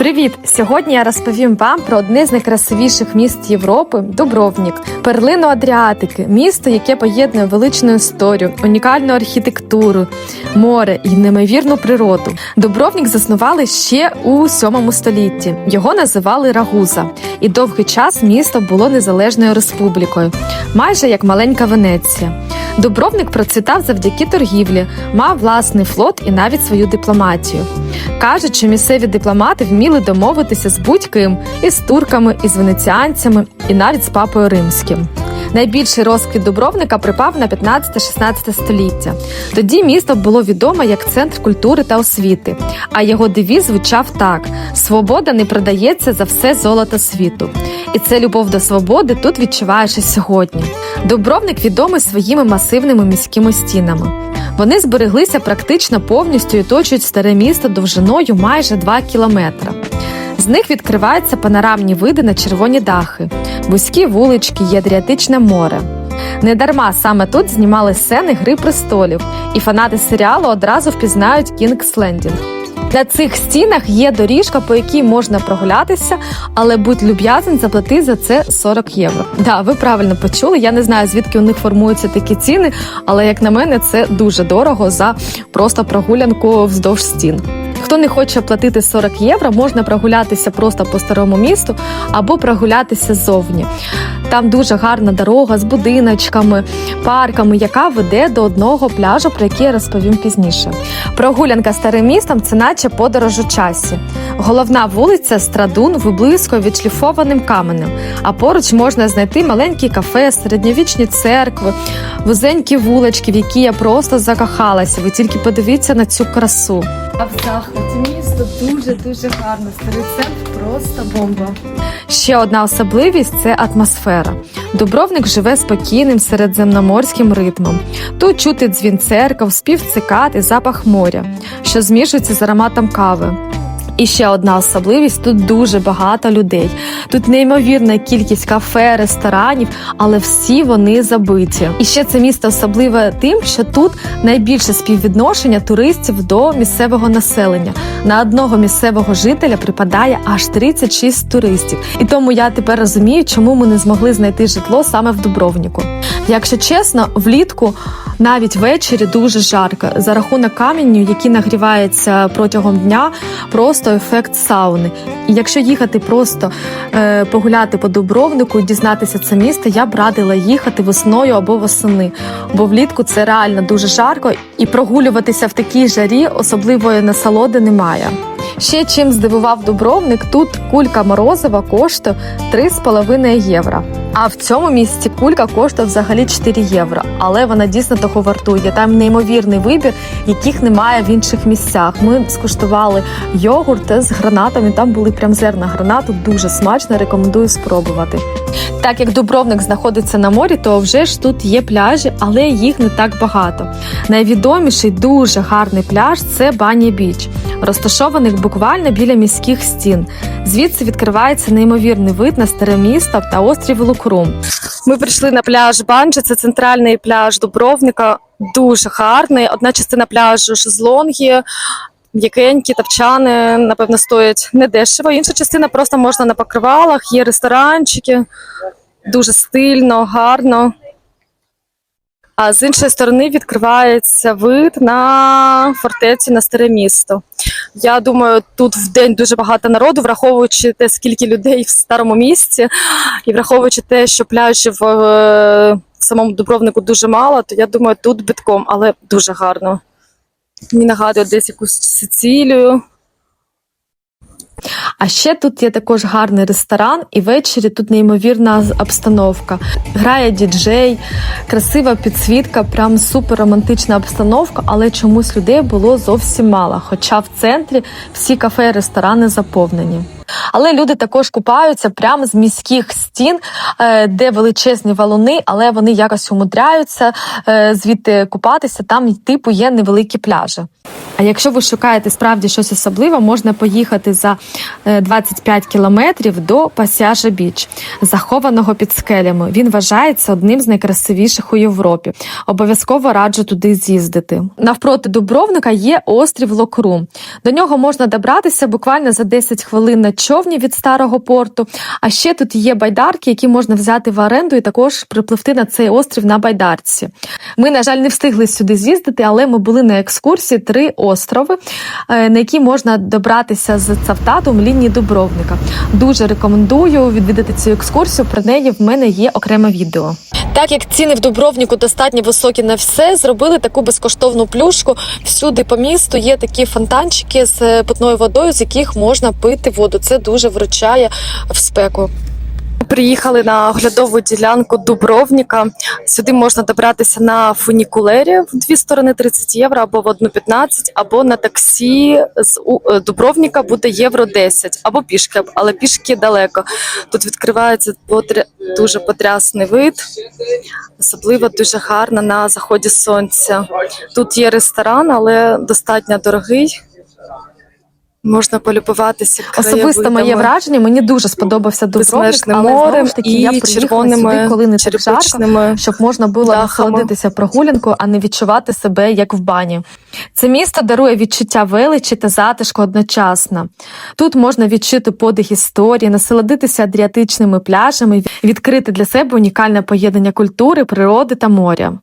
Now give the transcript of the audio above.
Привіт! Сьогодні я розповім вам про одне з найкрасивіших міст Європи Дубровнік, перлину Адріатики, місто, яке поєднує величну історію, унікальну архітектуру, море і неймовірну природу. Дубровнік заснували ще у 7 столітті. Його називали Рагуза, і довгий час місто було незалежною республікою, майже як маленька Венеція. Дубровник процвітав завдяки торгівлі, мав власний флот і навіть свою дипломатію. Кажуть, що місцеві дипломати вміли домовитися з будь-ким із турками, із венеціанцями і навіть з папою римським. Найбільший розквіт Дубровника припав на 15-16 століття. Тоді місто було відоме як центр культури та освіти, а його девіз звучав так: Свобода не продається за все золото світу. І це любов до свободи тут відчуваєш і сьогодні. Дубровник відомий своїми масивними міськими стінами. Вони збереглися практично повністю і оточують старе місто довжиною майже 2 кілометри. З них відкриваються панорамні види на червоні дахи, вузькі вулички і Адріатичне море. Недарма саме тут знімали сцени Гри престолів, і фанати серіалу одразу впізнають Кінгс Лендінг. На цих стінах є доріжка, по якій можна прогулятися, але будь люб'язен, заплати за це 40 євро. Да, ви правильно почули. Я не знаю, звідки у них формуються такі ціни, але як на мене, це дуже дорого за просто прогулянку вздовж стін. Хто не хоче платити 40 євро, можна прогулятися просто по старому місту або прогулятися ззовні. Там дуже гарна дорога з будиночками, парками, яка веде до одного пляжу, про який я розповім пізніше. Прогулянка старим містом це наче подорож у часі. Головна вулиця Страдун виблискує відшліфованим каменем, а поруч можна знайти маленькі кафе, середньовічні церкви, вузенькі вулички, в які я просто закохалася. Ви тільки подивіться на цю красу. А в захваті місто дуже дуже гарно. Старий центр просто бомба. Ще одна особливість це атмосфера. Дубровник живе спокійним середземноморським ритмом. Тут чути дзвін церков, спів цикад і запах моря, що змішується з ароматом кави. І ще одна особливість: тут дуже багато людей. Тут неймовірна кількість кафе, ресторанів, але всі вони забиті. І ще це місто особливе тим, що тут найбільше співвідношення туристів до місцевого населення. На одного місцевого жителя припадає аж 36 туристів. І тому я тепер розумію, чому ми не змогли знайти житло саме в Дубровніку. Якщо чесно, влітку навіть ввечері дуже жарко за рахунок каменю, який нагрівається протягом дня, просто ефект сауни. І якщо їхати просто е, погуляти по Дубровнику, і дізнатися це місто, я б радила їхати весною або восени, бо влітку це реально дуже жарко, і прогулюватися в такій жарі особливої насолоди немає. Ще чим здивував Дубровник, тут кулька морозива коштує 3,5 євро. А в цьому місці кулька коштує взагалі 4 євро. Але вона дійсно того вартує. Там неймовірний вибір, яких немає в інших місцях. Ми скуштували йогурт з гранатами. Там були прям зерна гранату. Дуже смачно. Рекомендую спробувати. Так як Дубровник знаходиться на морі, то вже ж тут є пляжі, але їх не так багато. Найвідоміший дуже гарний пляж це Бані Біч, розташований буквально біля міських стін. Звідси відкривається неймовірний вид на старе місто та острів Лукрум. Ми прийшли на пляж Банджі, це центральний пляж Дубровника. Дуже гарний. Одна частина пляжу шезлонги, м'якенькі тапчани, напевно, стоять недешево. Інша частина просто можна на покривалах, є ресторанчики, дуже стильно, гарно. А з іншої сторони відкривається вид на фортецю на старе місто. Я думаю, тут в день дуже багато народу, враховуючи те, скільки людей в старому місці, і враховуючи те, що пляжів е, в самому Дубровнику дуже мало, то я думаю, тут битком, але дуже гарно. Мені нагадує десь якусь Сицилію. А ще тут є також гарний ресторан, і ввечері тут неймовірна обстановка. Грає діджей, красива підсвітка, прям супер романтична обстановка, але чомусь людей було зовсім мало. Хоча в центрі всі кафе і ресторани заповнені. Але люди також купаються прямо з міських стін, е, де величезні валуни, але вони якось умудряються е, звідти купатися. Там типу є невеликі пляжі. А якщо ви шукаєте справді щось особливе, можна поїхати за е, 25 кілометрів до Пасяжа Біч, захованого під скелями. Він вважається одним з найкрасивіших у Європі. Обов'язково раджу туди з'їздити. Навпроти Дубровника є острів Локру. До нього можна добратися буквально за 10 хвилин на човні від старого порту. А ще тут є байдарки, які можна взяти в оренду і також припливти на цей острів на байдарці. Ми, на жаль, не встигли сюди з'їздити, але ми були на екскурсії три острови, е, на які можна добратися з Цавтатом лінії Дубровника. Дуже рекомендую відвідати цю екскурсію. Про неї в мене є окреме відео. Так як ціни в Дубровнику достатньо високі на все, зробили таку безкоштовну плюшку. Всюди по місту є такі фонтанчики з е, питною водою, з яких можна пити воду. Це дуже вручає в спеку. Приїхали на оглядову ділянку Дубровніка. Сюди можна добратися на фунікулері в дві сторони 30 євро або в одну 15, або на таксі з е, Дубровніка буде євро 10, або пішки, але пішки далеко. Тут відкривається потря... дуже потрясний вид, особливо дуже гарно на заході сонця. Тут є ресторан, але достатньо дорогий. Можна полюбуватися Особисто моє враження мені дуже сподобався Дубровник, безмежним але знову морем ж таки я приїхала сюди, коли не так жарко, щоб можна було дахами. насолодитися прогулянкою, а не відчувати себе як в бані. Це місто дарує відчуття величі та затишку одночасно. Тут можна відчути подих історії, насолодитися адріатичними пляжами, відкрити для себе унікальне поєднання культури, природи та моря.